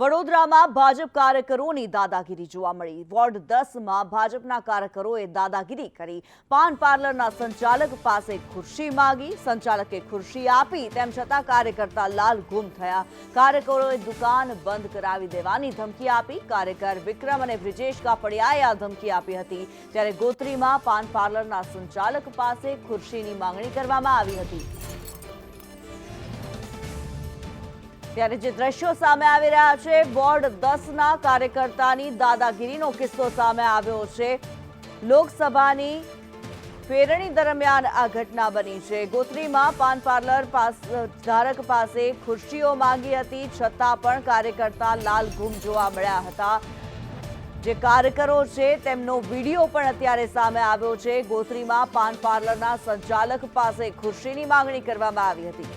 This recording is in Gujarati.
વડોદરામાં ભાજપ કાર્યકરોની દાદાગીરી જોવા મળી. વોર્ડ દસમાં ભાજપના કાર્યકરોએ દાદાગીરી કરી. પાન પાર્લરના સંચાલક પાસે ખુરશી માગી. સંચાલકે ખુરશી આપી. તેમ છતાં કાર્યકર્તા લાલ ગુમ થયા. કાર્યકરોએ દુકાન બંધ કરાવી દેવાની ધમકી આપી. કાર્યકર વિક્રમ અને બ્રિજેશ કાપડિયાએ આ ધમકી આપી હતી. ત્યારે ગોત્રીમાં પાન પાર્લરના સંચાલક પાસે ખુરશીની માંગણી કરવામાં આવી હતી. ત્યારે જે દ્રશ્યો સામે આવી રહ્યા છે, વોર્ડ દસના કાર્યકર્તાની દાદાગીરીનો કિસ્સો સામે આવ્યો છે. લોકસભાની ફેરણી દરમિયાન આ ઘટના બની છે. ગોત્રીમાં પાન પાર્લર પાસ, ધારક પાસે ખુરશીઓ માંગી હતી, છતાં પણ કાર્યકર્તા લાલ ગુમ જોવા મળ્યા હતા. જે કાર્યકરો છે, તેમનો વીડિયો પણ અત્યારે સામે આવ્યો છે. ગોત્રીમાં પાન પાર્લરના સંચાલક પાસે ખુરશીની માંગણી કરવામાં આવી હતી.